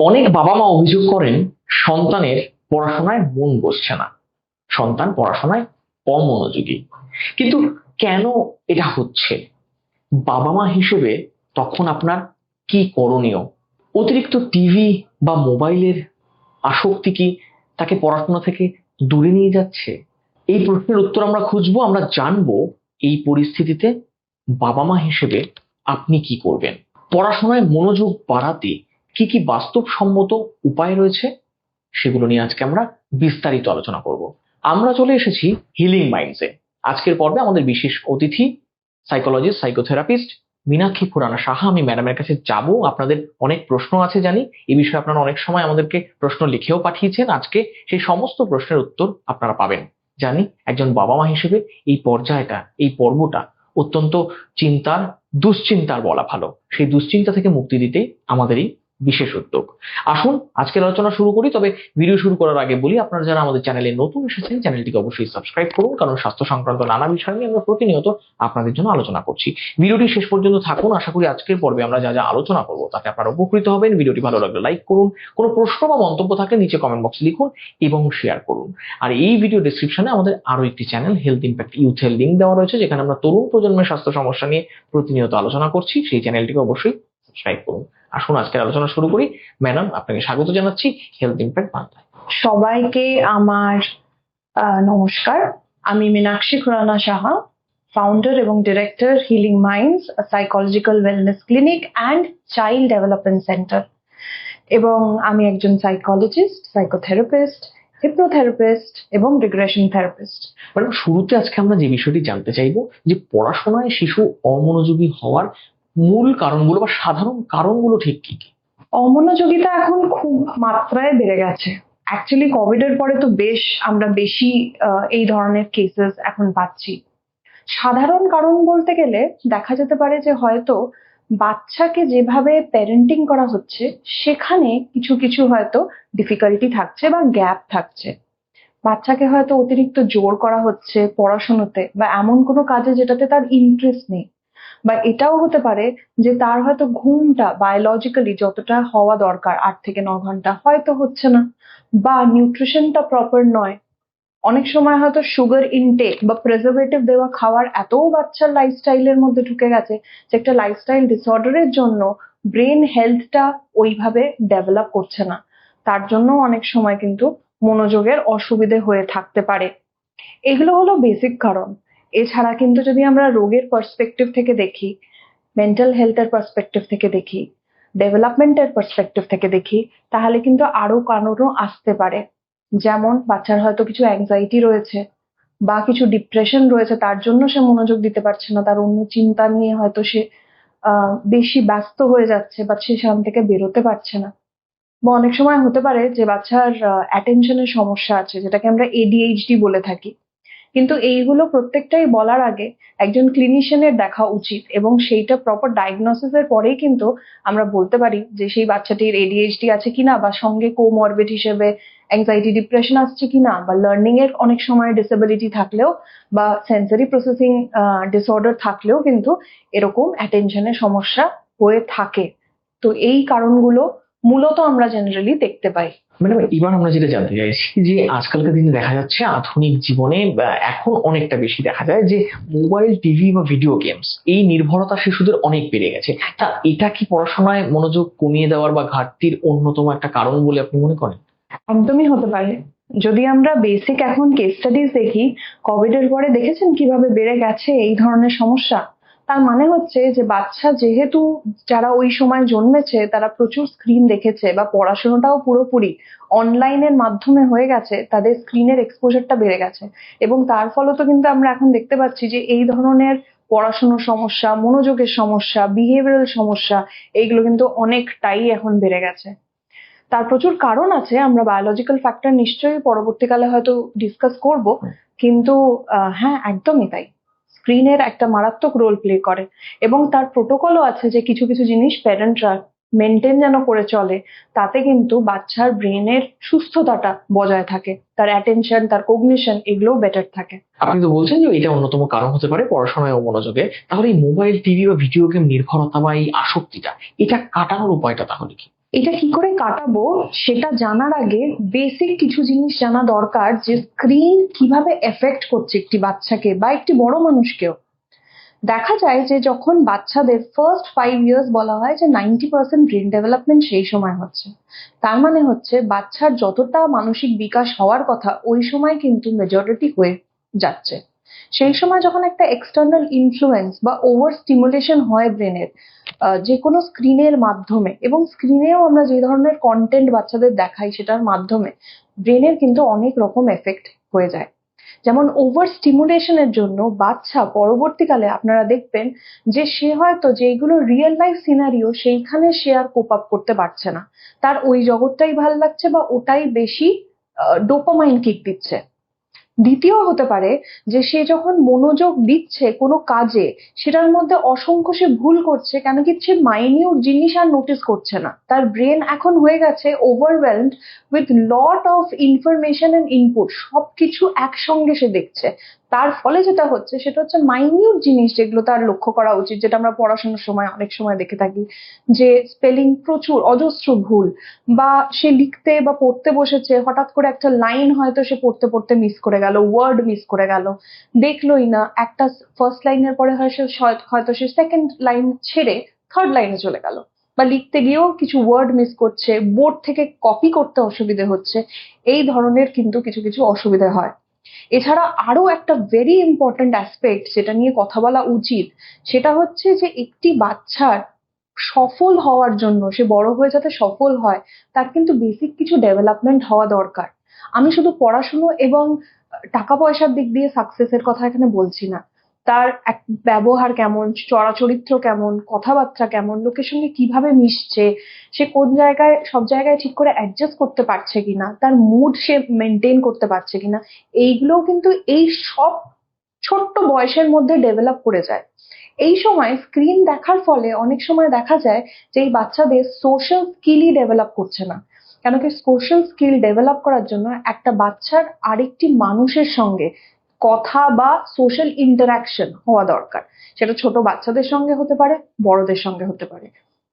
অনেক বাবা মা অভিযোগ করেন সন্তানের পড়াশোনায় মন বসছে না। সন্তান পড়াশোনায় অমনোযোগী। কিন্তু কেন এটা হচ্ছে? বাবা মা হিসেবে তখন আপনার কি করণীয়? অতিরিক্ত টিভি বা মোবাইলের আসক্তি কি তাকে পড়াশোনা থেকে দূরে নিয়ে যাচ্ছে? এই প্রশ্নের উত্তর আমরা খুঁজবো, আমরা জানব এই পরিস্থিতিতে বাবা মা হিসেবে আপনি কি করবেন? পড়াশোনায় মনোযোগ বাড়াতে কি কি বাস্তবসম্মত উপায় রয়েছে? সেগুলো নিয়ে আজকে আমরা বিস্তারিত আলোচনা করব। আমরা চলে এসেছি হিলিং মাইন্ডসে আজকের পর্বে আমাদের বিশেষ অতিথি সাইকোলজিস্ট সাইকোথেরাপিস্ট মীনাক্ষী খুরানা সাহা। আমি ম্যাডামের কাছে যাব। আপনাদের অনেক প্রশ্ন আছে জানি। এই বিষয়ে আপনারা অনেক সময় আমাদেরকে প্রশ্ন লিখেও পাঠিয়েছেন। আজকে সেই সমস্ত প্রশ্নের উত্তর আপনারা পাবেন। জানি একজন বাবা মা হিসেবে এই পর্যায়টা, এই পর্বটা অত্যন্ত চিন্তার, দুশ্চিন্তার বলা ভালো। সেই দুশ্চিন্তা থেকে মুক্তি দিতেই আমাদের এই বিশেষ উদ্যোগ। আসুন, আজকের আলোচনা শুরু করি, তবে ভিডিও শুরু করার আগে বলি, আপনারা যারা আমাদের চ্যানেলে নতুন এসেছেন, চ্যানেলটিকে অবশ্যই সাবস্ক্রাইব করুন, কারণ স্বাস্থ্য সংক্রান্ত নানা বিষয় নিয়ে আমরা প্রতিনিয়ত আপনাদের জন্য আলোচনা করছি। ভিডিওটি শেষ পর্যন্ত থাকুন, আশা করি আজকের পর্বে আমরা যা যা আলোচনা করব, তাতে আপনারা উপকৃত হবেন। ভিডিওটি ভালো লাগলে লাইক করুন, কোনো প্রশ্ন বা মন্তব্য থাকলে নিচে কমেন্ট বক্সে লিখুন এবং শেয়ার করুন। আর এই ভিডিও ডিসক্রিপশনে আমাদের আরও একটি চ্যানেল হেলথ ইম্প্যাক্ট ইউথের লিঙ্ক দেওয়া রয়েছে, যেখানে আমরা তরুণ প্রজন্মের স্বাস্থ্য সমস্যা নিয়ে প্রতিনিয়ত আলোচনা করছি। সেই চ্যানেলটিকে অবশ্যই সাবস্ক্রাইব করুন। আসুন আজকের আলোচনা শুরু করি। ম্যাডাম আপনাকে স্বাগত জানাচ্ছি হেলথ ইম্প্যাক্ট বাংলায়। সবাইকে আমার নমস্কার। আমি মীনাক্ষী খুরানা সাহা ফাউন্ডার এবং director healing minds psychological wellness clinic and child development centre এবং আমি একজন সাইকোলজিস্ট সাইকোথেরাপিস্ট হিপ্নোথেরাপিস্ট এবং রিগ্রেশন থেরাপিস্ট ম্যাডাম শুরুতে আজকে আমরা যে বিষয়টি জানতে চাইব যে পড়াশোনায় শিশু অমনোযোগী হওয়ার মূল কারণগুলো বা সাধারণ কারণগুলো ঠিক কি কি? অমনোযোগিতা এখন খুব মাত্রায় বেড়ে গেছে। অ্যাকচুয়ালি কোভিড এর পরে তো বেশ আমরা বেশি এই ধরনের কেসেস এখন পাচ্ছি। সাধারণ কারণ বলতে গেলে দেখা যেতে পারে যে হয়তো বাচ্চাকে যেভাবে প্যারেন্টিং করা হচ্ছে, সেখানে কিছু কিছু হয়তো ডিফিকাল্টি থাকছে বা গ্যাপ থাকছে। বাচ্চাকে হয়তো অতিরিক্ত জোর করা হচ্ছে পড়াশোনাতে বা এমন কোনো কাজে যেটাতে তার ইন্টারেস্ট নেই। বা এটাও হতে পারে যে তার হয়তো ঘুমটা বায়োলজিক্যালি যতটা হওয়া দরকার আট থেকে ন ঘণ্টা হয়তো হচ্ছে না বা নিউট্রিশনটা প্রপার নয়। অনেক সময় হয়তো সুগার ইনটেক বা প্রেজারভেটিভ দেওয়া খাওয়ার এত বাচ্চার লাইফস্টাইলের মধ্যে ঢুকে গেছে যে একটা লাইফস্টাইল ডিসঅর্ডারের জন্য ব্রেন হেলথটা ওইভাবে ডেভেলপ করছে না। তার জন্য অনেক সময় কিন্তু মনোযোগের অসুবিধে হয়ে থাকতে পারে। এগুলো হলো বেসিক কারণ। এছাড়া কিন্তু যদি আমরা রোগের পার্সপেক্টিভ থেকে দেখি মেন্টাল হেলথের পার্সপেক্টিভ থেকে দেখি ডেভেলপমেন্টের পার্সপেক্টিভ থেকে দেখি, তাহলে কিন্তু আরও কারণও আসতে পারে। যেমন বাচ্চার হয়তো কিছু অ্যাংজাইটি রয়েছে বা কিছু ডিপ্রেশন রয়েছে, তার জন্য সে মনোযোগ দিতে পারছে না, তার অন্য চিন্তা নিয়ে হয়তো সে বেশি ব্যস্ত হয়ে যাচ্ছে বা সে সেখান থেকে বেরোতে পারছে না। বা অনেক সময় হতে পারে যে বাচ্চার অ্যাটেনশনের সমস্যা আছে, যেটাকে আমরা এডিএইচডি বলে থাকি। কিন্তু এইগুলো প্রত্যেকটাই বলার আগে একজন ক্লিনিশিয়ানের দেখা উচিত এবং সেইটা প্রপার ডায়াগনোসিসের পরেই কিন্তু আমরা বলতে পারি যে সেই বাচ্চাটির এডিএইচডি আছে কিনা বা সঙ্গে কোমরবিড হিসেবে অ্যাংজাইটি ডিপ্রেশন আসছে কিনা বা লার্নিং এর অনেক সময় ডিসেবিলিটি থাকলেও বা সেন্সরি প্রসেসিং ডিসঅর্ডার থাকলেও কিন্তু এরকম অ্যাটেনশনের সমস্যা হয়ে থাকে। তো এই কারণগুলো মূলত আমরা জেনারেলি দেখতে পাই। ম্যাডাম এবার আমরা যেটা জানতে চাইছি যে আজকালকার দিনে দেখা যাচ্ছে আধুনিক জীবনে এখন অনেকটা বেশি দেখা যায় যে মোবাইল, টিভি বা ভিডিও গেমস, এই নির্ভরতা শিশুদের অনেক বেড়ে গেছে। তা এটা কি পড়াশোনায় মনোযোগ কমিয়ে দেওয়ার বা ঘাটতির অন্যতম একটা কারণ বলে আপনি মনে করেন? একদমই হতে পারে। যদি আমরা বেসিক এখন কেস স্টাডিজ দেখি কোভিড এর পরে দেখেছেন কীভাবে বেড়ে গেছে এই ধরনের সমস্যা? তার মানে হচ্ছে যে বাচ্চা যেহেতু যারা ওই সময় জন্মেছে তারা প্রচুর স্ক্রিন দেখেছে বা পড়াশোনাটাও পুরোপুরি অনলাইনের মাধ্যমে হয়ে গেছে তাদের স্ক্রিনের এক্সপোজারটা বেড়ে গেছে। এবং তার ফলত কিন্তু আমরা এখন দেখতে পাচ্ছি যে এই ধরনের পড়াশোনার সমস্যা মনোযোগের সমস্যা বিহেভিয়ারাল সমস্যা এইগুলো কিন্তু অনেকটাই এখন বেড়ে গেছে। তার প্রচুর কারণ আছে আমরা বায়োলজিক্যাল ফ্যাক্টর নিশ্চয়ই পরবর্তীকালে হয়তো ডিসকাস করব কিন্তু হ্যাঁ একদমই তাই। স্ক্রিনের একটা মারাত্মক রোল প্লে করে এবং তার প্রোটোকলও আছে যে কিছু কিছু জিনিস প্যারেন্টরা মেনটেন যেন করে চলে, তাতে কিন্তু বাচ্চার ব্রেনের সুস্থতাটা বজায় থাকে, তার অ্যাটেনশন তার কগনিশন এগুলোও বেটার থাকে। আপনি তো বলছেন যে এটা অন্যতম কারণ হতে পারে পড়াশোনায় মনোযোগে। তাহলে এই মোবাইল টিভি বা ভিডিও গেম নির্ভরতা বা এই আসক্তিটা, এটা কাটানোর উপায়টা তাহলে কি? এটা কি করে কাটাবো সেটা জানার আগে বেসিক কিছু জিনিস জানা দরকার যে স্ক্রিন কীভাবে এফেক্ট করছে একটি বাচ্চাকে বা একটি বড় মানুষকেও। দেখা যায় যে যখন বাচ্চাদের ফার্স্ট ফাইভ ইয়ার্স বলা হয় যে নাইনটি পার্সেন্ট ব্রেন ডেভেলপমেন্ট সেই সময় হচ্ছে। তার মানে হচ্ছে বাচ্চার যতটা মানসিক বিকাশ হওয়ার কথা ওই সময় কিন্তু মেজরিটি হয়ে যাচ্ছে। সেই সময় যখন একটা এক্সটার্নাল ইনফ্লুয়েন্স বা ওভার স্টিমুলেশন হয় ব্রেনের যে কোনো স্ক্রিনের মাধ্যমে, এবং স্ক্রিনেও আমরা যে ধরনের কন্টেন্ট বাচ্চাদের দেখাই সেটার মাধ্যমে, ব্রেনের কিন্তু অনেক রকম এফেক্ট হয়ে যায়। যেমন ওভার স্টিমুলেশনের জন্য বাচ্চা পরবর্তীকালে আপনারা দেখবেন যে সে হয়তো যেগুলো রিয়েল লাইফ সিনারিও সেইখানে সে আর কোপ আপ করতে পারছে না। তার ওই জগৎটাই ভালো লাগছে বা ওটাই বেশি ডোপামাইন কিক দিচ্ছে। দ্বিতীয় হতে পারে যে সে যখন মনোযোগ দিচ্ছে কোনো কাজে, সেটার মধ্যে অসংখ্য সে ভুল করছে কেন কি সে মাইনিউট জিনিস আর নোটিস করছে না। তার ব্রেন এখন হয়ে গেছে overwhelmed with lot of information and input সবকিছু একসঙ্গে সে দেখছে। তার ফলে যেটা হচ্ছে, সেটা হচ্ছে মাইনিউট জিনিস যেগুলো তার লক্ষ্য করা উচিত, যেটা আমরা পড়াশোনার সময় অনেক সময় দেখে থাকি, যে স্পেলিং প্রচুর, অজস্র ভুল, বা সে লিখতে বা পড়তে বসেছে, হঠাৎ করে একটা লাইন হয়তো সে পড়তে পড়তে মিস করে গেল। ওয়ার্ড মিস করে গেল। দেখলোই না, একটা ফার্স্ট লাইনের পরে হয় হয়তো সে সেকেন্ড লাইন ছেড়ে থার্ড লাইনে চলে গেল। বা লিখতে গিয়েও কিছু ওয়ার্ড মিস করছে বোর্ড থেকে কপি করতে অসুবিধে হচ্ছে, এই ধরনের কিন্তু কিছু কিছু অসুবিধে হয়। এছাড়া আরও একটা ভেরি ইম্পর্ট্যান্ট অ্যাসপেক্ট যেটা নিয়ে কথা বলা উচিত, সেটা হচ্ছে যে একটি বাচ্চার সফল হওয়ার জন্য, সে বড় হয়ে যাতে সফল হয়, তার কিন্তু বেসিক কিছু ডেভেলপমেন্ট হওয়া দরকার। আমি শুধু পড়াশুনো এবং টাকা পয়সার দিক দিয়ে সাকসেসের কথা এখানে বলছি না। তার এক ব্যবহার কেমন চরিত্র কেমন, কথাবার্তা কেমন লোকের সঙ্গে কীভাবে মিশছে, সে কোন জায়গায়, সব জায়গায় ঠিক করে অ্যাডজাস্ট করতে পারছে কিনা, তার মুড সে মেনটেন করতে পারছে কিনা, এইগুলোও কিন্তু এই সব ছোট্ট বয়সের মধ্যে ডেভেলপ করে যায়। এই সময় স্ক্রিন দেখার ফলে অনেক সময় দেখা যায় যে এই বাচ্চাদের সোশ্যাল স্কিলই ডেভেলপ করছে না। কেন কি সোশ্যাল স্কিল ডেভেলপ করার জন্য একটা বাচ্চার আরেকটি মানুষের সঙ্গে কথা বা সোশ্যাল ইন্টারাকশন হওয়া দরকার। সেটা ছোট বাচ্চাদের সঙ্গে হতে পারে, বড়দের সঙ্গে হতে পারে।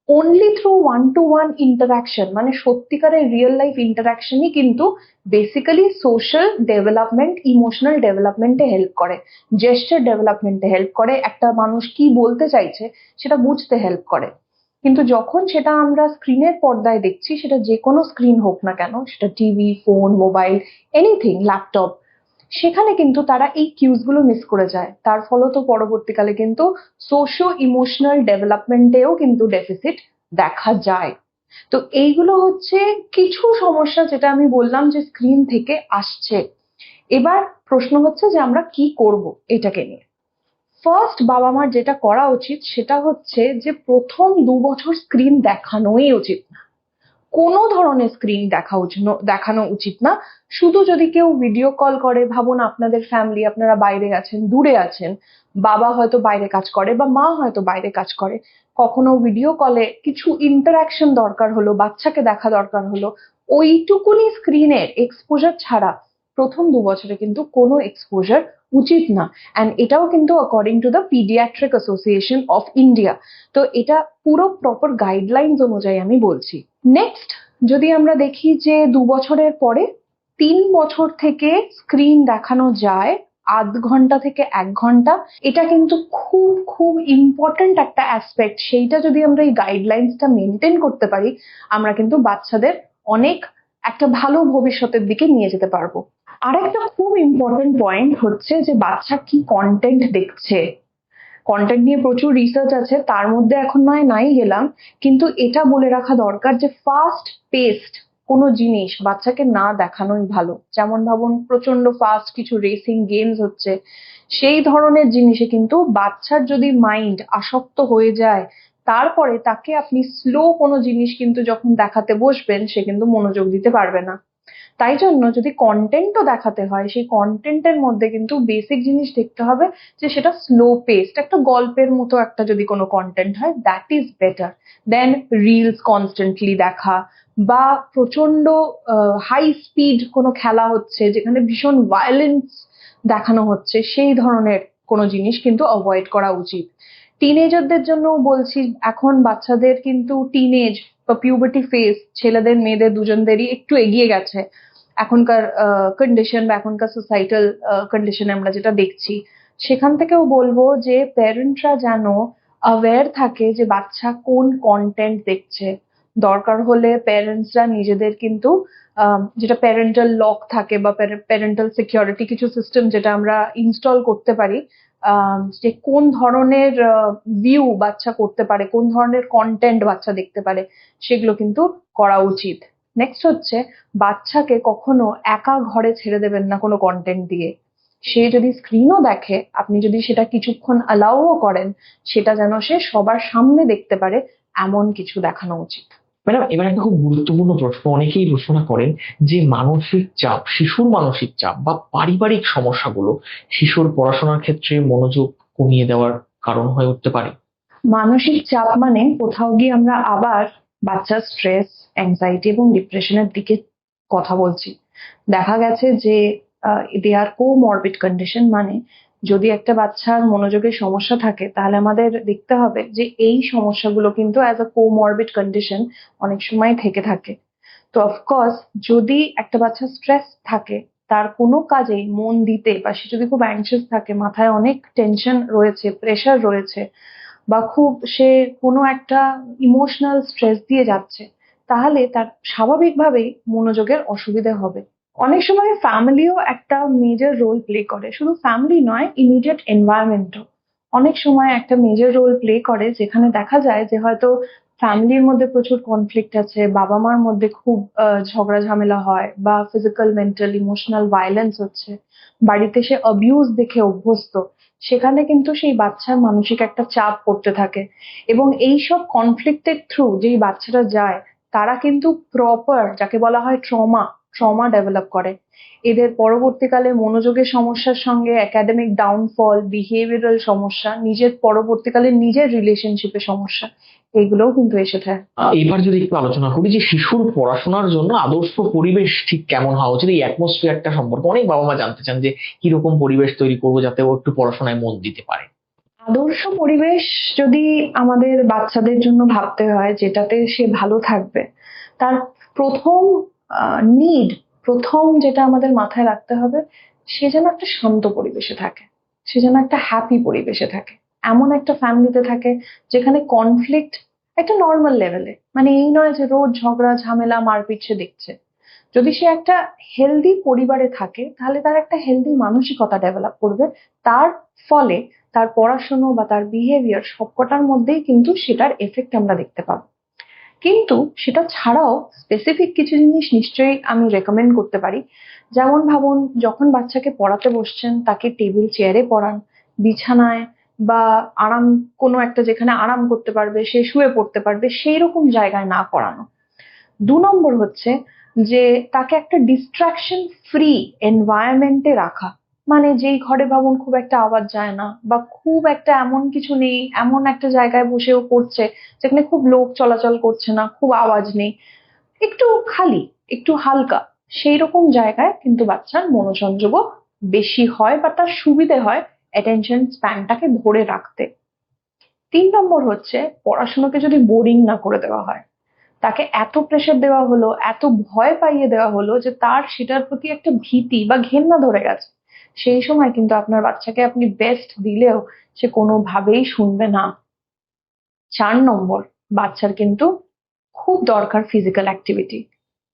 Only through one to one interaction মানে সত্যিকারের রিয়েল লাইফ ইন্টারাকশনই কিন্তু বেসিক্যালি সোশ্যাল ডেভেলপমেন্ট ইমোশনাল ডেভেলপমেন্টে হেল্প করে। জেস্টার ডেভেলপমেন্টে হেল্প করে। একটা মানুষ কি বলতে চাইছে, সেটা বুঝতে হেল্প করে। কিন্তু যখন সেটা আমরা স্ক্রিনের পর্দায় দেখছি, সেটা যে কোনো স্ক্রিন হোক না কেন, সেটা TV phone mobile anything laptop সেখানে কিন্তু তারা এই কিউজগুলো মিস করে যায়। তার ফলত পরবর্তীকালে কিন্তু সোশিও ইমোশনাল ডেভেলপমেন্টেও কিন্তু ডেফিসিট দেখা যায়। তো এইগুলো হচ্ছে কিছু সমস্যা যেটা আমি বললাম যে স্ক্রিন থেকে আসছে। এবার প্রশ্ন হচ্ছে যে আমরা কি করব এটাকে নিয়ে। ফার্স্ট বাবা মার যেটা করা উচিত সেটা হচ্ছে যে প্রথম দু বছর স্ক্রিন দেখানোই উচিত না। কোনো ধরনের স্ক্রিন দেখা উচিত দেখানো উচিত না। শুধু যদি কেউ ভিডিও কল করে, ভাবুন আপনাদের ফ্যামিলি আপনারা বাইরে আছেন, দূরে আছেন, বাবা হয়তো বাইরে কাজ করে বা মা হয়তো বাইরে কাজ করে। কখনো ভিডিও কলে কিছু ইন্টারাকশন দরকার হলো, বাচ্চাকে দেখা দরকার হলো, ওইটুকুনি স্ক্রিনের এক্সপোজার ছাড়া প্রথম দু বছরে কিন্তু কোনো এক্সপোজার উচিত না। অ্যান্ড এটাও কিন্তু according to the paediatric association of India তো এটা পুরো প্রপার গাইডলাইন্স অনুযায়ী আমি বলছি। নেক্সট যদি আমরা দেখি যে দু বছরের পরে তিন বছর থেকে স্ক্রিন দেখানো যায়, আধ ঘণ্টা থেকে এক ঘণ্টা, এটা কিন্তু খুব খুব ইম্পর্টেন্ট একটা অ্যাসপেক্ট সেইটা যদি আমরা এই গাইডলাইন্সটা মেনটেন করতে পারি, আমরা কিন্তু বাচ্চাদের অনেক একটা ভালো ভবিষ্যতের দিকে নিয়ে যেতে পারব। আরেকটা খুব ইম্পর্টেন্ট পয়েন্ট হচ্ছে যে বাচ্চা কি কন্টেন্ট দেখছে। কন্টেন্ট নিয়ে প্রচুর রিসার্চ আছে, তার মধ্যে এখন নয়, নাই গেলাম। কিন্তু এটা বলে রাখা দরকার যে ফাস্ট পেস্ট কোনো জিনিস বাচ্চাকে না দেখানোই ভালো। যেমন ভাবুন প্রচণ্ড ফাস্ট কিছু রেসিং গেমস হচ্ছে। সেই ধরনের জিনিসে কিন্তু বাচ্চার যদি মাইন্ড আসক্ত হয়ে যায়, তারপরে তাকে আপনি স্লো কোনো জিনিস কিন্তু যখন দেখাতে বসবেন, সে কিন্তু মনোযোগ দিতে পারবে না। তাই জন্য যদি কন্টেন্টও দেখাতে হয়, সেই কন্টেন্টের মধ্যে কিন্তু বেসিক জিনিস দেখতে হবে যে সেটা স্লো পেস্ট একটা গল্পের মতো একটা যদি কোনো কন্টেন্ট হয় that is better than reels constantly দেখা বা প্রচণ্ড হাই স্পিড কোনো খেলা হচ্ছে যেখানে ভীষণ ভায়োলেন্স দেখানো হচ্ছে, সেই ধরনের কোনো জিনিস কিন্তু অ্যাভয়েড করা উচিত। টিনেজারদের জন্য বলছি, এখন বাচ্চাদের কিন্তু টিনেজ বা পিউবার্টি ফেস ছেলেদের, মেয়েদের, দুজনদেরই একটু এগিয়ে গেছে। এখনকার কন্ডিশন বা এখনকার সোসাইটাল কন্ডিশনে আমরা যেটা দেখছি, সেখান থেকেও বলব যে প্যারেন্টরা যেন অ্যাওয়্যার থাকে যে বাচ্চা কোন কন্টেন্ট দেখছে। দরকার হলে প্যারেন্টসরা নিজেদের কিন্তু যেটা প্যারেন্টাল লক থাকে বা প্যারেন্টাল সিকিউরিটি কিছু সিস্টেম যেটা আমরা ইনস্টল করতে পারি যে কোন ধরনের ভিউ বাচ্চা করতে পারে, কোন ধরনের কন্টেন্ট বাচ্চা দেখতে পারে, সেগুলো কিন্তু করা উচিত। নেক্সট হচ্ছে বাচ্চাকে কখনো একা ঘরে ছেড়ে দেবেন না কোনো কন্টেন্ট দিয়ে। সে যদি স্ক্রিনও দেখে আপনি যদি সেটা কিছুক্ষণ অ্যালাউও করেন সেটা যেন সে সবার সামনে দেখতে পারে এমন কিছু দেখানো উচিত। ম্যাডাম এবার একটা খুব গুরুত্বপূর্ণ প্রশ্ন অনেকেই প্রশ্ন করেন যে মানসিক চাপ শিশুর মানসিক চাপ বা পারিবারিক সমস্যাগুলো শিশুর পড়াশোনার ক্ষেত্রে মনোযোগ কমিয়ে দেওয়ার কারণ হয়ে উঠতে পারে। মানসিক চাপ মানে কোথাও গিয়ে আমরা আবার বাচ্চার স্ট্রেস অ্যাংজাইটি এবং ডিপ্রেশনের দিকে কথা বলছি। দেখা গেছে যে দে আর কো মরবিড কন্ডিশন মানে যদি একটা বাচ্চার মনোযোগের সমস্যা থাকে, তাহলে আমাদের দেখতে হবে যে এই সমস্যাগুলো কিন্তু as a comorbid condition অনেক সময় থেকে থাকে। তো অফকোর্স যদি একটা বাচ্চা স্ট্রেস থাকে, তার কোনো কাজেই মন দিতে বা সে যদি খুব অ্যাংশিয়াস থাকে, মাথায় অনেক টেনশন রয়েছে প্রেশার রয়েছে, বা খুব সে কোনো একটা ইমোশনাল স্ট্রেস দিয়ে যাচ্ছে তাহলে তার স্বাভাবিকভাবেই মনোযোগের অসুবিধে হবে। অনেক সময় ফ্যামিলিও একটা মেজর রোল প্লে করে। শুধু ফ্যামিলি নয় ইমিডিয়েট এনভায়রনমেন্টও অনেক সময় একটা মেজর রোল প্লে করে, যেখানে দেখা যায় যে হয়তো ফ্যামিলির মধ্যে প্রচুর কনফ্লিক্ট আছে বাবা মার মধ্যে খুব ঝগড়া ঝামেলা হয় বা ফিজিক্যাল মেন্টাল ইমোশনাল ভায়োলেন্স হচ্ছে। বাড়িতে সে অবিউজ দেখে অভ্যস্ত। সেখানে কিন্তু সেই বাচ্চার মানসিক একটা চাপ পড়তে থাকে। এবং এই সব কনফ্লিক্টের থ্রু যেই বাচ্চাটা যায় তারা কিন্তু প্রপার যাকে বলা হয় ট্রমা ট্রমা ডেভেলপ করে। এদের পরবর্তীকালে মনোযোগের সমস্যার সঙ্গে একাডেমিক ডাউনফল বিহেভিয়ারাল সমস্যা, নিজের পরবর্তীকালে নিজের রিলেশনশিপের সমস্যা, এগুলোও কিন্তু এসে থাকে। এবার যদি একটু আলোচনা করি যে শিশুর পড়াশোনার জন্য আদর্শ পরিবেশ ঠিক কেমন হওয়া উচিত? এই অ্যাটমসফিয়ারটা সম্পর্কে অনেক বাবা মা জানতে চান যে কীরকম পরিবেশ তৈরি করব যাতে ও একটু পড়াশোনায় মন দিতে পারে। আদর্শ পরিবেশ যদি আমাদের বাচ্চাদের জন্য ভাবতে হয় যেটাতে সে ভালো থাকবে, তার প্রথম নিড প্রথম যেটা আমাদের মাথায় রাখতে হবে, সে যেন একটা শান্ত পরিবেশে থাকে, সে যেন একটা হ্যাপি পরিবেশে থাকে। এমন একটা ফ্যামিলিতে থাকে যেখানে কনফ্লিক্ট একটা নর্মাল লেভেলে মানে এই নয় যে রোজ ঝগড়া, ঝামেলা, মারপিট সে দেখছে। যদি সে একটা হেলদি পরিবারে থাকে, তাহলে তার একটা হেলদি মানসিকতা ডেভেলপ করবে। তার ফলে তার পড়াশুনো বা তার বিহেভিয়ার সবকটার মধ্যেই কিন্তু সেটার এফেক্ট আমরা দেখতে পাবো। কিন্তু সেটা ছাড়াও স্পেসিফিক কিছু জিনিস নিশ্চয়ই আমি রেকমেন্ড করতে পারি। যেমন ভাবুন, যখন বাচ্চাকে পড়াতে বসছেন, তাকে টেবিল চেয়ারে পড়ান, বিছানায় বা আরাম, কোনো একটা যেখানে আরাম করতে পারবে, সে শুয়ে পড়তে পারবে সেই রকম জায়গায় না পড়ানো। দু নম্বর হচ্ছে যে তাকে একটা ডিস্ট্রাকশন ফ্রি এনভায়রনমেন্টে রাখা। মানে যেই ঘরে ভাবুন খুব একটা আওয়াজ যায় না বা খুব একটা এমন কিছু নেই, এমন একটা জায়গায় বসেও পড়ছে যেখানে খুব লোক চলাচল করছে না, খুব আওয়াজ নেই। একটু খালি, একটু হালকা সেই রকম জায়গায় কিন্তু বাচ্চার মনোসংযোগও বেশি হয় বা তার সুবিধে হয় অ্যাটেনশন স্প্যানটাকে ধরে রাখতে। তিন নম্বর হচ্ছে পড়াশোনাকে যদি বোরিং না করে দেওয়া হয়, তাকে এত প্রেশার দেওয়া হলো, এত ভয় পাইয়ে দেওয়া হলো যে তার সেটার প্রতি একটা ভীতি বা ঘেন্না ধরে গেছে। সেই সময় কিন্তু আপনার বাচ্চাকে আপনি বেস্ট দিলেও সে কোনোভাবেই শুনবে না। চার নম্বর, বাচ্চার কিন্তু খুব দরকার ফিজিক্যাল অ্যাক্টিভিটি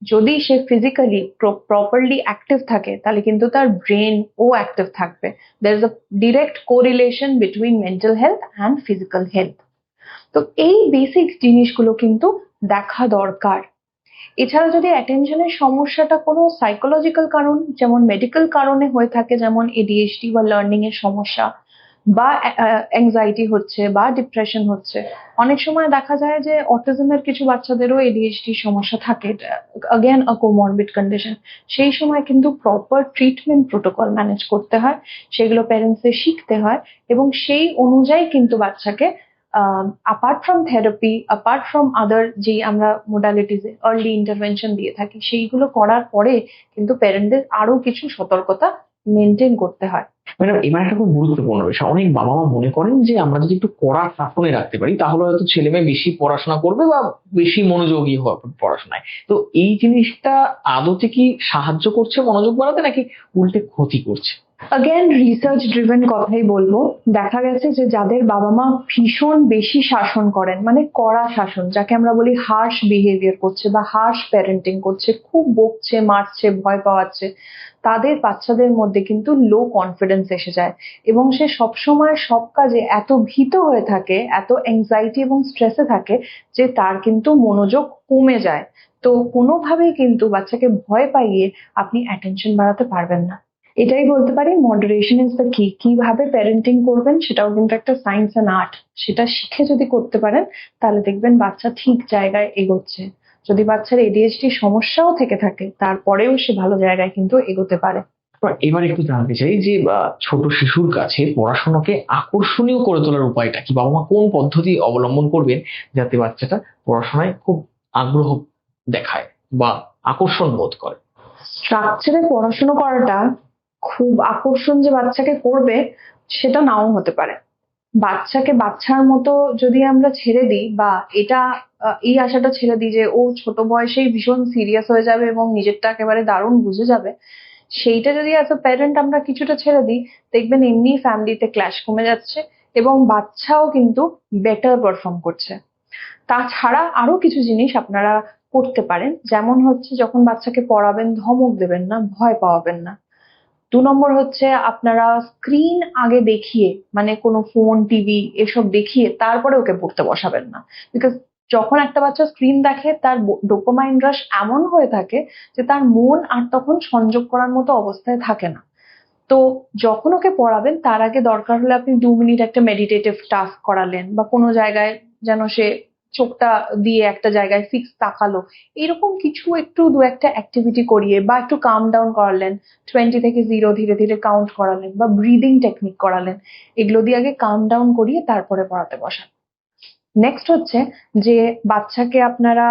যদি সে ফিজিক্যালি প্রপারলি অ্যাক্টিভ থাকে, তাহলে কিন্তু তার ব্রেন ও অ্যাক্টিভ থাকবে। There is a direct correlation between mental health and physical health তো এই বেসিক জিনিসগুলো কিন্তু দেখা দরকার। এছাড়া যদি অ্যাটেনশনের সমস্যাটা কোনো সাইকোলজিক্যাল কারণ, যেমন মেডিকেল কারণে হয়ে থাকে, যেমন এডিএইচডি বা লার্নিং এর সমস্যা, বা অ্যাংজাইটি হচ্ছে, বা ডিপ্রেশন হচ্ছে, অনেক সময় দেখা যায় যে অটিজমের কিছু বাচ্চাদেরও এডিএইচডি সমস্যা থাকে। অ্যাগেন আ কোমরবিড কন্ডিশন সেই সময় কিন্তু প্রপার ট্রিটমেন্ট প্রোটোকল ম্যানেজ করতে হয়, সেগুলো প্যারেন্টসদের শিখতে হয়, এবং সেই অনুযায়ী কিন্তু বাচ্চাকে apart from therapy apart from other যেই আমরা মোডালিটিসে আর্লি ইন্টারভেনশন দিয়ে থাকি, সেইগুলো করার পরে কিন্তু প্যারেন্টদের আরও কিছু সতর্কতা মেনটেন করতে হয়। ম্যাডাম এবার একটা খুব গুরুত্বপূর্ণ বিষয়। অনেক বাবা মা মনে করেন যে আমরা যদি একটু কড়া শাসনে রাখতে পারি, তাহলে হয়তো ছেলে মেয়ে বেশি পড়াশোনা করবে বা বেশি মনোযোগী হবে পড়াশোনায়। তো এই জিনিসটা আদতে কি সাহায্য করছে মনোযোগ বাড়াতে নাকি উল্টে ক্ষতি করছে? অ্যাগেন রিসার্চ ড্রিভেন কথাই বলব। দেখা গেছে যে যাদের বাবা মা ভীষণ বেশি শাসন করেন মানে কড়া শাসন, যাকে আমরা বলি হার্শ বিহেভিয়ার করছে বা হার্শ প্যারেন্টিং করছে, খুব বকছে, মারছে, ভয় পাওয়াচ্ছে, তাদের বাচ্চাদের মধ্যে কিন্তু লো কনফিডেন্স এসে যায় এবং সে সবসময় সব কাজে এত ভীত হয়ে থাকে, এত অ্যাংজাইটি এবং স্ট্রেসে থাকে যে তার কিন্তু মনোযোগ কমে যায়। তো কোনোভাবেই কিন্তু বাচ্চাকে ভয় পাইয়ে আপনি অ্যাটেনশন বাড়াতে পারবেন না। এটাই বলতে পারি মডারেশন ইজ দ্য কি কীভাবে প্যারেন্টিং করবেন সেটাও কিন্তু একটা সায়েন্স অ্যান্ড আর্ট সেটা শিখে যদি করতে পারেন তাহলে দেখবেন বাচ্চা ঠিক জায়গায় এগোচ্ছে। যদি বাচ্চার এডিএইচডি সমস্যাও থেকে থাকে তারপরেও সে ভালো জায়গায় কিন্তু এগোতে পারে। এবার একটু জানতে চাই যে ছোট শিশুর কাছে পড়াশোনাকে আকর্ষণীয় করে তোলার উপায়টা কি? বাবা মা কোন পদ্ধতি অবলম্বন করবেন যাতে বাচ্চাটা পড়াশোনায় খুব আগ্রহ দেখায় বা আকর্ষণ বোধ করে? স্ট্রাকচারে পড়াশোনা করাটা খুব আকর্ষণ যে বাচ্চাকে করবে, সেটা নাও হতে পারে। বাচ্চাকে বাচ্চার মতো যদি আমরা ছেড়ে দিই বা এটা এই আশাটা ছেড়ে দিই যে ও ছোট বয়সেই ভীষণ সিরিয়াস হয়ে যাবে এবং নিজেরটা একেবারে দারুণ বুঝে যাবে, সেইটা যদি অ্যাজ আ প্যারেন্ট আমরা কিছুটা ছেড়ে দিই, দেখবেন এমনি ফ্যামিলিতে ক্ল্যাশ কমে যাচ্ছে এবং বাচ্চাও কিন্তু বেটার পারফর্ম করছে। তাছাড়া আরও কিছু জিনিস আপনারা করতে পারেন, যেমন হচ্ছে যখন বাচ্চাকে পড়াবেন, ধমক দেবেন না, ভয় পাওয়াবেন না। দু নম্বর হচ্ছে আপনারা স্ক্রিন আগে দেখিয়ে মানে কোনো ফোন টিভি এসব দেখিয়ে তারপরে ওকে পড়তে বসাবেন না। বিকজ যখন একটা বাচ্চা স্ক্রিন দেখে, তার ডোপামাইন রাশ এমন হয়ে থাকে যে তার মন আর তখন সংযোগ করার মতো অবস্থায় থাকে না। তো যখন ওকে পড়াবেন, তার আগে দরকার হলে আপনি দু মিনিট একটা মেডিটেটিভ টাস্ক করালেন বা কোনো জায়গায় যেন সে চোখটা দিয়ে একটা জায়গায় ফিক্স তাকালো। এরকম কিছু একটু দু একটা অ্যাক্টিভিটি করিয়ে বা একটু কাম ডাউন করালেন টোয়েন্টি থেকে জিরো ধীরে ধীরে কাউন্ট করালেন বা ব্রিদিং টেকনিক করালেন, এগুলো দিয়ে আগে কাম ডাউন করিয়ে তারপরে পড়াতে বসান। নেক্সট হচ্ছে যে বাচ্চাকে আপনারা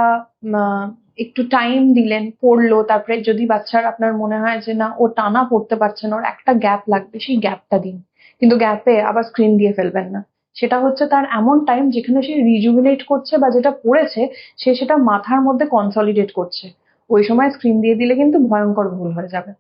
একটু টাইম দিলেন, পড়ল, তারপরে যদি বাচ্চার আপনার মনে হয় যে না, ও টানা পড়তে পারছে না, ওর একটা গ্যাপ লাগবে, সেই গ্যাপটা দিন। কিন্তু গ্যাপে আবার স্ক্রিন দিয়ে ফেলবেন না। সেটা হচ্ছে তার এমন টাইম যেখানে সে রিজুভিনেট করছে বা যেটা পড়েছে সে সেটা মাথার মধ্যে কনসলিডেট করছে। ওই সময় স্ক্রিন দিয়ে দিলে কিন্তু ভয়ঙ্কর ভুল হয়ে যাবে।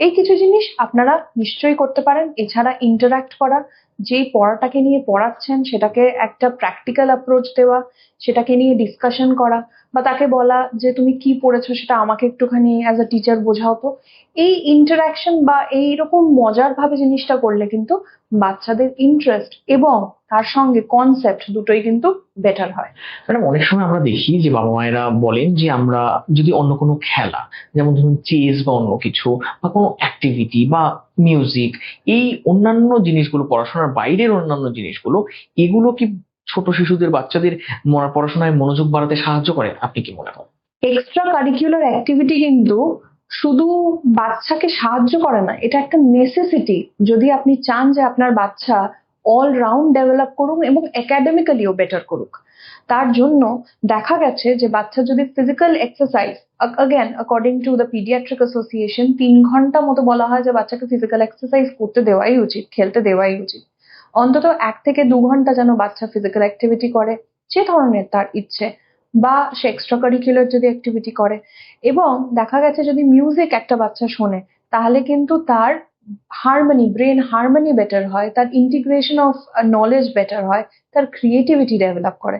এই কিছু জিনিস আপনারা নিশ্চয়ই করতে পারেন। এছাড়া ইন্টারাক্ট করা, যেই পড়াটাকে নিয়ে পড়াচ্ছেন, সেটাকে একটা প্র্যাকটিক্যাল অ্যাপ্রোচ দেওয়া সেটাকে নিয়ে ডিসকাশন করা বা তাকে বলা যে তুমি কি পড়েছো সেটা আমাকে একটুখানি অ্যাজ আ টিচার বোঝাও তো। এই ইন্টারাকশন বা এইরকম মজার ভাবে জিনিসটা করলে কিন্তু বাচ্চাদের ইন্টারেস্ট এবং তার সঙ্গে কনসেপ্ট দুটোই কিন্তু বেটার হয়। ম্যাডাম অনেক সময় আমরা দেখি যে বাবা মায়েরা বলেন যে আমরা যদি অন্য কোনো খেলা, যেমন ধরুন চেস বা অন্য কিছু বা কোনো অ্যাক্টিভিটি বা মিউজিক এই অন্যান্য জিনিসগুলো, পড়াশোনার বাইরের অন্যান্য জিনিসগুলো, এগুলো কি ছোট শিশুদের বাচ্চাদের পড়াশোনায় মনোযোগ বাড়াতে সাহায্য করে, আপনি কি মনে করেন? এক্সট্রা কারিকুলার অ্যাক্টিভিটি কিন্তু শুধু বাচ্চাকে সাহায্য করে না, এটা একটা নেসেসিটি যদি আপনি চান যে আপনার বাচ্চা অলরাউন্ড ডেভেলপ করুক এবং একাডেমিক্যালিও বেটার করুক। তার জন্য দেখা গেছে যে বাচ্চা যদি physical exercise again according to the paediatric association তিন ঘণ্টা মতো বলা হয় যে বাচ্চাকে ফিজিক্যাল এক্সারসাইজ করতে দেওয়াই উচিত, খেলতে দেওয়াই উচিত। অন্তত এক থেকে দু ঘণ্টা যেন বাচ্চা ফিজিক্যাল অ্যাক্টিভিটি করে, যে ধরনের তার ইচ্ছে, বা সে এক্সট্রা কারিকুলার যদি অ্যাক্টিভিটি করে। এবং দেখা গেছে যদি মিউজিক একটা বাচ্চা শোনে, তাহলে কিন্তু তার হারমোনি ব্রেন হারমোনি বেটার হয়, তার ইন্টিগ্রেশন অফ নলেজ বেটার হয়, তার ক্রিয়েটিভিটি ডেভেলপ করে।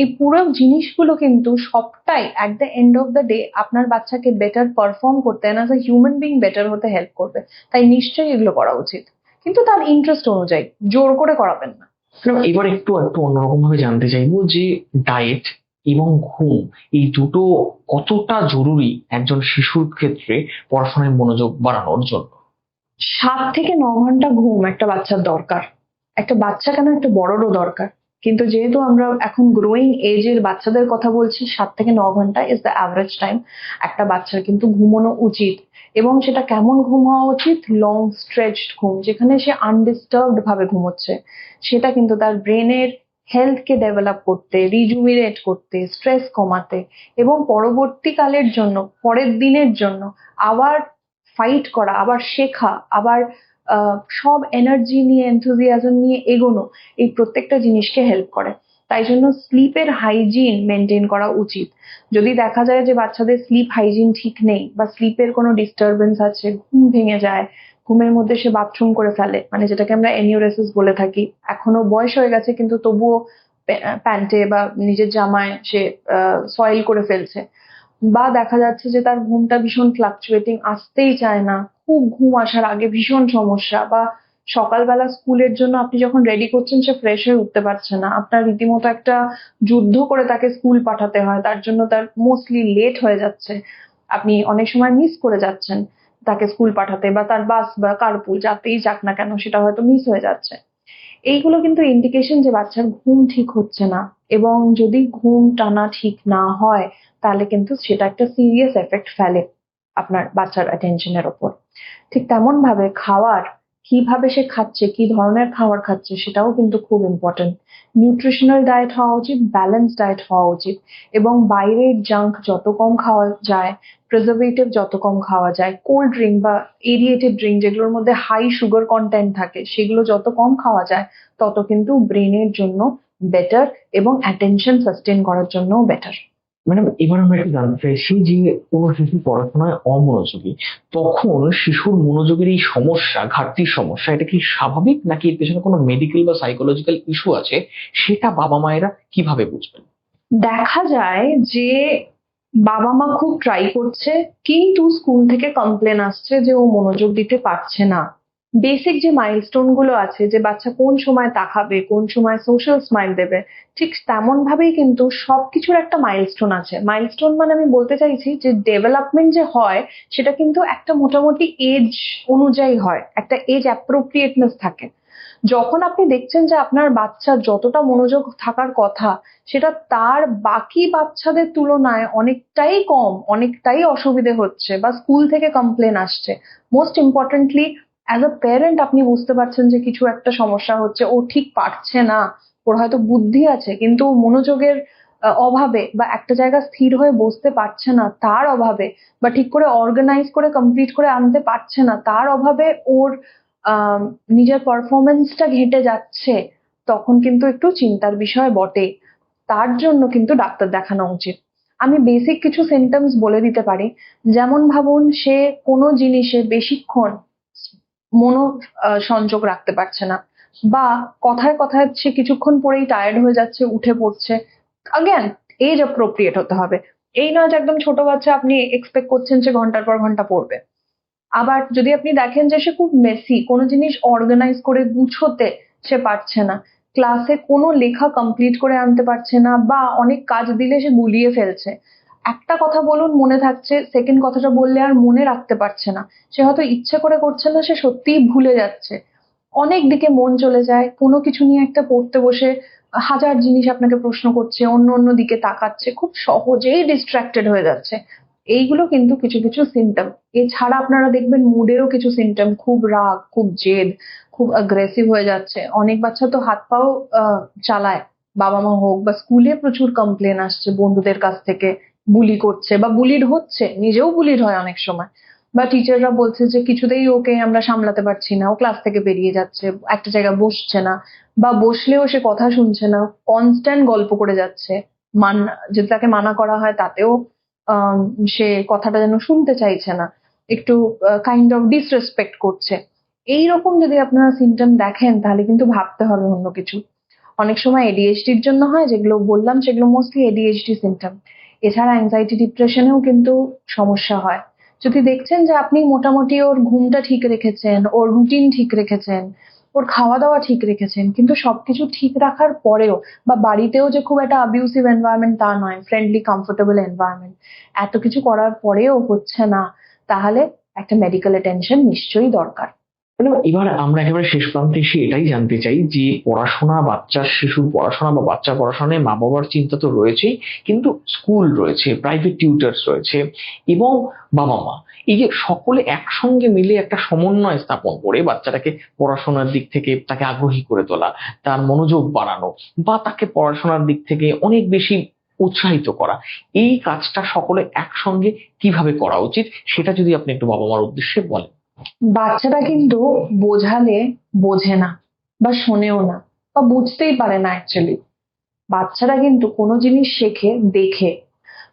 এই পুরো জিনিসগুলো কিন্তু সবটাই at the end of the day আপনার বাচ্চাকে বেটার পারফর্ম করতে and as a human being better হতে হেল্প করবে। তাই নিশ্চয়ই এগুলো করা উচিত। কিন্তু তার ইন্টারেস্ট অনুযায়ী জোর করে করাবেন না। এবার একটু একটু অন্যরকম ভাবে জানতে চাইব যে ডায়েট এবং ঘুম এই দুটো কতটা জরুরি একজন শিশুর ক্ষেত্রে পড়াশোনায় মনোযোগ বাড়ানোর জন্য? সাত থেকে ন ঘণ্টা ঘুম একটা বাচ্চার দরকার। একটা বাচ্চা কেন একটা বড়রও দরকার? কিন্তু যেহেতু আমরা এখন গ্রোয়িং এজের বাচ্চাদের কথা বলছি, সাত থেকে ন ঘণ্টা ইজ দ্য অ্যাভারেজ টাইম একটা বাচ্চার কিন্তু ঘুমানো উচিত। এবং সেটা কেমন ঘুম হওয়া উচিত? লং স্ট্রেচড ঘুম, যেখানে সে আনডিস্টার্বড ভাবে ঘুমোচ্ছে। সেটা কিন্তু তার ব্রেনের হেলথকে ডেভেলপ করতে রিজুমিনেট করতে স্ট্রেস কমাতে এবং পরবর্তীকালের জন্য, পরের দিনের জন্য আবার ফাইট করা, আবার শেখা, আবার সব এনার্জি নিয়ে এনথুজিয়াজম নিয়ে এগোনো এই প্রত্যেকটা জিনিসকে হেল্প করে। তাই জন্য স্লিপের হাইজিন মেনটেন করা উচিত। যদি দেখা যায় যে বাচ্চাদের স্লিপ হাইজিন ঠিক নেই বা স্লিপের কোনো ডিস্টারবেন্স আছে, ঘুম ভেঙে যায়, ঘুমের মধ্যে সে বাথরুম করে ফেলে মানে যেটাকে আমরা এনিউরেসিস বলে থাকি, এখনও বয়স হয়ে গেছে কিন্তু তবুও প্যান্টে বা নিজের জামায় সে সয়েল করে ফেলছে। বা দেখা যাচ্ছে যে তার ঘুমটা ভীষণ ফ্লাকচুয়েটিং আসতেই চায় না। খুব ঘুম আসার আগে ভীষণ সমস্যা বা সকালবেলা স্কুলের জন্য আপনি যখন রেডি করছেন, সে ফ্রেশ হয়ে উঠতে পারছে না। আপনার রীতিমতো একটা যুদ্ধ করে তাকে স্কুল পাঠাতে হয়, তার জন্য তার মোস্টলি লেট হয়ে যাচ্ছে। আপনি অনেক সময় মিস করে যাচ্ছেন তাকে স্কুল পাঠাতে বা তার বাস বা কারপুল যাতেই যাক না কেন, সেটা হয়তো মিস হয়ে যাচ্ছে। এইগুলো কিন্তু ইন্ডিকেশন যে বাচ্চার ঘুম ঠিক হচ্ছে না। এবং যদি ঘুম টানা ঠিক না হয়, তাহলে কিন্তু সেটা একটা সিরিয়াস এফেক্ট ফেলে আপনার বাচ্চার অ্যাটেনশনের ওপর। ঠিক তেমন ভাবে খাওয়ার কীভাবে সে খাচ্ছে, কি ধরনের খাবার খাচ্ছে, সেটাও কিন্তু খুব ইম্পর্টেন্ট নিউট্রিশনাল ডায়েট হওয়া উচিত ব্যালেন্স ডায়েট হওয়া উচিত এবং বাইরের জাঙ্ক যত কম খাওয়া যায় প্রিজারভেটিভ যত কম খাওয়া যায় কোল্ড ড্রিঙ্ক বা এরিয়েটেড ড্রিঙ্ক যেগুলোর মধ্যে হাই সুগার কন্টেন্ট থাকে, সেগুলো যত কম খাওয়া যায়, তত কিন্তু ব্রেনের জন্য বেটার এবং অ্যাটেনশন সাস্টেন করার জন্যও বেটার ম্যাডাম এবার আমরা একটু জানতে চাইছি যে কোনো শিশু পড়াশোনায় অমনোযোগী, তখন শিশুর মনোযোগের এই সমস্যা, ঘাটতির সমস্যা, এটা কি স্বাভাবিক নাকি এর পেছনে কোনো মেডিকেল বা সাইকোলজিক্যাল ইস্যু আছে? সেটা বাবা মায়েরা কীভাবে বুঝবেন? দেখা যায় যে বাবা মা খুব ট্রাই করছে, কিন্তু স্কুল থেকে কমপ্লেন আসছে যে ও মনোযোগ দিতে পারছে না। বেসিক যে মাইলস্টোনগুলো আছে, যে বাচ্চা কোন সময় তাকাবে, কোন সময় সোশ্যাল স্মাইল দেবে, ঠিক তেমন ভাবেই কিন্তু সবকিছুর একটা মাইলস্টোন আছে। মাইলস্টোন মানে আমি বলতে চাইছি যে ডেভেলপমেন্ট যে হয়, সেটা কিন্তু একটা মোটামুটি এজ অনুযায়ী হয়, একটা এজ অ্যাপ্রোপ্রিয়েটনেস থাকে। যখন আপনি দেখছেন যে আপনার বাচ্চার যতটা মনোযোগ থাকার কথা, সেটা তার বাকি বাচ্চাদের তুলনায় অনেকটাই কম, অনেকটাই অসুবিধে হচ্ছে বা স্কুল থেকে কমপ্লেন আসছে। Most importantly as a parent আপনি বুঝতে পারছেন যে কিছু একটা সমস্যা হচ্ছে, ও ঠিক পারছে না, ওর হয়তো বুদ্ধি আছে, কিন্তু মনোযোগের অভাবে বা একটা জায়গা স্থির হয়ে বসতে পারছে না, তার অভাবে বা ঠিক করে অর্গানাইজ করে কমপ্লিট করে আনতে পারছে না, তার অভাবে ওর নিজের পারফরমেন্সটা ঘেটে যাচ্ছে, তখন কিন্তু একটু চিন্তার বিষয় বটে। তার জন্য কিন্তু ডাক্তার দেখানো উচিত। আমি বেসিক কিছু সিমটমস বলে দিতে পারি। যেমন ভাবুন, সে কোনো জিনিসে বেশিক্ষণ মনো সংযোগ রাখতে পারছে না। বা কথায় কথায় সে কিছুক্ষণ পরেই টায়ার্ড হয়ে যাচ্ছে, উঠে পড়ছে। আগেন এজ অ্যাপ্রোপ্রিয়েট হতে হবে। এই নয় যে একদম ছোট বাচ্চা আপনি এক্সপেক্ট করছেন যে ঘণ্টার পর ঘণ্টা পড়বে। আবার যদি আপনি দেখেন যে সে খুব মেসি কোনো জিনিস অর্গানাইজ করে গুছোতে সে পারছে না। ক্লাসে কোনো লেখা কমপ্লিট করে আনতে পারছে না বা অনেক কাজ দিলে সে গুলিয়ে ফেলছে। একটা কথা বলুন, মনে থাকছে সেকেন্ড কথাটা বললে আর মনে রাখতে পারছে না। সে হয়তো ইচ্ছে করে করছে না, সে সত্যিই ভুলে যাচ্ছে। অনেক দিকে মন চলে যায়, কোনো কিছু নিয়ে একটা পড়তে বসে হাজার জিনিস আপনাকে প্রশ্ন করছে, অন্য অন্য দিকে তাকাচ্ছে, খুব সহজেই ডিস্ট্রাক্টেড হয়ে যাচ্ছে। এইগুলো কিন্তু কিছু কিছু সিমটম এছাড়া আপনারা দেখবেন মুডেরও কিছু সিমটম খুব রাগ, খুব জেদ, খুব অ্যাগ্রেসিভ হয়ে যাচ্ছে। অনেক বাচ্চা তো হাত পাও চালায়। বাবা মা হোক বা স্কুলে প্রচুর কমপ্লেন আসছে বন্ধুদের কাছ থেকে। বুলি করছে বা বুলিড হচ্ছে, নিজেও বুলিড হয় অনেক সময়। বা টিচাররা বলছে যে কিছুতেই ওকে আমরা সামলাতে পারছি না, ও ক্লাস থেকে বেরিয়ে যাচ্ছে, একটা জায়গায় বসছে না, বা বসলেও সে কথা শুনছে না কনস্ট্যান্ট গল্প করে যাচ্ছে। মান, যদি তাকে মানা করা হয় তাতেও সে কথাটা যেন শুনতে চাইছে না, একটু কাইন্ড অফ ডিসরেসপেক্ট করছে। এইরকম যদি আপনারা সিমটম দেখেন, তাহলে কিন্তু ভাবতে হবে অন্য কিছু। অনেক সময় এডিএইচডির জন্য হয়, যেগুলো বললাম, সেগুলো মোস্টলি এডিএইচডি সিমটম এছাড়া অ্যাংজাইটি ডিপ্রেশনেও কিন্তু সমস্যা হয়। যদি দেখছেন যে আপনি মোটামুটি ওর ঘুমটা ঠিক রেখেছেন, ওর রুটিন ঠিক রেখেছেন, ওর খাওয়া দাওয়া ঠিক রেখেছেন, কিন্তু সবকিছু ঠিক রাখার পরেও বা বাড়িতেও যে খুব একটা অ্যাবিউসিভ এনভায়রনমেন্ট তা নয় ফ্রেন্ডলি কমফোর্টেবল এনভায়রনমেন্ট এত কিছু করার পরেও হচ্ছে না, তাহলে একটা মেডিকেল অ্যাটেনশন নিশ্চয়ই দরকার। এবার আমরা একেবারে শেষ প্রান্তে এসে এটাই জানতে চাই যে পড়াশোনা বাচ্চার শিশুর পড়াশোনা বা বাচ্চা পড়াশোনায় মা বাবার চিন্তা তো রয়েছেই, কিন্তু স্কুল রয়েছে প্রাইভেট টিউটার্স রয়েছে এবং বাবা মা। এই যে সকলে একসঙ্গে মিলে একটা সমন্বয় স্থাপন করে বাচ্চাটাকে পড়াশোনার দিক থেকে তাকে আগ্রহী করে তোলা, তার মনোযোগ বাড়ানো বা তাকে পড়াশোনার দিক থেকে অনেক বেশি উৎসাহিত করা, এই কাজটা সকলে একসঙ্গে কীভাবে করা উচিত সেটা যদি আপনি একটু বাবা মার উদ্দেশ্যে বলেন। বাচ্চাটা কিন্তু বোঝালে বোঝে না বা শোনেও না বা বুঝতেই পারে না অ্যাকচুয়ালি বাচ্চারা কিন্তু কোনো জিনিস শেখে, দেখে।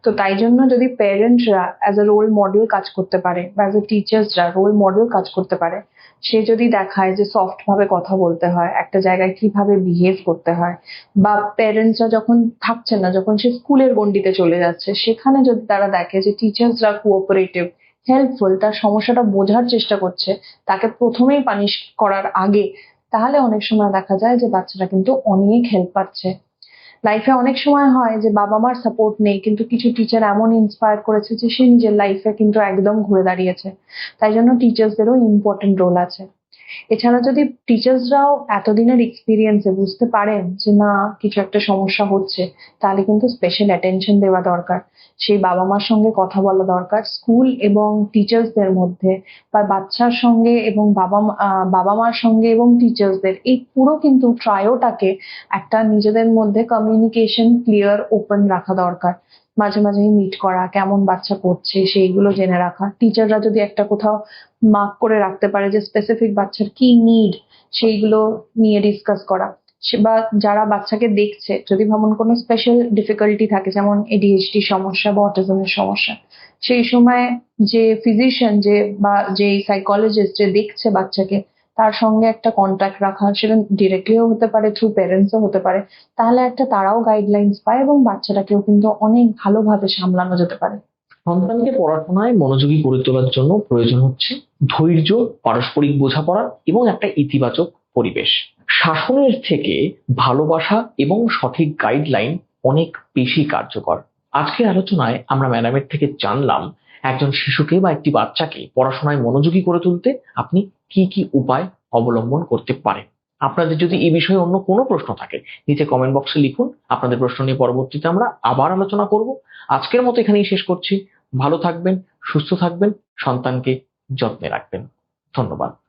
তো তাই জন্য যদি প্যারেন্টসরা অ্যাজ এ রোল মডেল কাজ করতে পারে বা অ্যাজ এ টিচার্সরা রোল মডেল কাজ করতে পারে, সে যদি দেখায় যে সফট ভাবে কথা বলতে হয়, একটা জায়গায় কীভাবে বিহেভ করতে হয়, বা প্যারেন্টসরা যখন থাকছে না, যখন সে স্কুলের গণ্ডিতে চলে যাচ্ছে, সেখানে যদি তারা দেখে যে টিচার্সরা কোঅপারেটিভ হেল্পফুল তার সমস্যাটা বোঝার চেষ্টা করছে, তাকে প্রথমেই পানিশ করার আগে, তাহলে অনেক সময় দেখা যায় যে বাচ্চাটা কিন্তু অনেক হেল্প পাচ্ছে। লাইফে অনেক সময় হয় যে বাবা মার সাপোর্ট নেই, কিন্তু কিছু টিচার এমন ইন্সপায়ার করেছে যে সে নিজের লাইফে কিন্তু একদম ঘুরে দাঁড়িয়েছে। তাই জন্য টিচার্সদেরও ইম্পর্টেন্ট রোল আছে। এছাড়া যদি টিচার্সরাও এতদিনের এক্সপিরিয়েন্সে বুঝতে পারেন যে, না, কিছু একটা সমস্যা হচ্ছে, তাহলে কিন্তু স্পেশাল অ্যাটেনশন দেওয়া দরকার। সেই বাবা মার সঙ্গে কথা বলা দরকার। স্কুল এবং টিচার্সদের মধ্যে বা বাচ্চার সঙ্গে এবং বাবা বাবা মার সঙ্গে এবং টিচার্সদের এই পুরো কিন্তু ট্রায়োটাকে একটা নিজেদের মধ্যে কমিউনিকেশন ক্লিয়ার ওপেন রাখা দরকার। মাঝে মাঝে মিট করা, কেমন বাচ্চা পড়ছে, সেইগুলো জেনে রাখা। টিচাররা যদি একটা কোথাও মার্ক করে রাখতে পারে যে স্পেসিফিক বাচ্চার কি নিড সেইগুলো নিয়ে ডিসকাস করা। বা যারা বাচ্চাকে দেখছে, যদি ভাবুন কোনো স্পেশাল ডিফিকাল্টি থাকে, যেমন এডিএইচডি সমস্যা বা অটিজমের সমস্যা, সেই সময় যে ফিজিশিয়ান যে বা যে সাইকোলজিস্ট যে দেখছে বাচ্চাকে তার সঙ্গে একটা কন্ট্যাক্ট রাখা সেটা ডিরেক্টলিও হতে পারে থ্রু প্যারেন্টসও হতে পারে, তাহলে একটা তারাও গাইডলাইন্স পায় এবং বাচ্চাটাকেও কিন্তু অনেক ভালোভাবে সামলানো যেতে পারে। সন্তানকে পড়াশোনায় মনোযোগী করে তোলার জন্য প্রয়োজন হচ্ছে ধৈর্য, পারস্পরিক বোঝাপড়া এবং একটা ইতিবাচক পরিবেশ। শাসনের থেকে ভালোবাসা এবং সঠিক গাইডলাইন অনেক বেশি কার্যকর। আজকের আলোচনায় আমরা ম্যাডামের থেকে জানলাম, একজন শিশুকে বা একটি বাচ্চাকে পড়াশোনায় মনোযোগী করে তুলতে আপনি কি কি উপায় অবলম্বন করতে পারে? আপনাদের যদি এই বিষয়ে অন্য কোনো প্রশ্ন থাকে, নিচে কমেন্ট বক্সে লিখুন। আপনাদের প্রশ্ন নিয়ে পরবর্তীতে আমরা আবার আলোচনা করব। আজকের মতো এখানেই শেষ করছি। ভালো থাকবেন, সুস্থ থাকবেন, সন্তানকে যত্নে রাখবেন। ধন্যবাদ।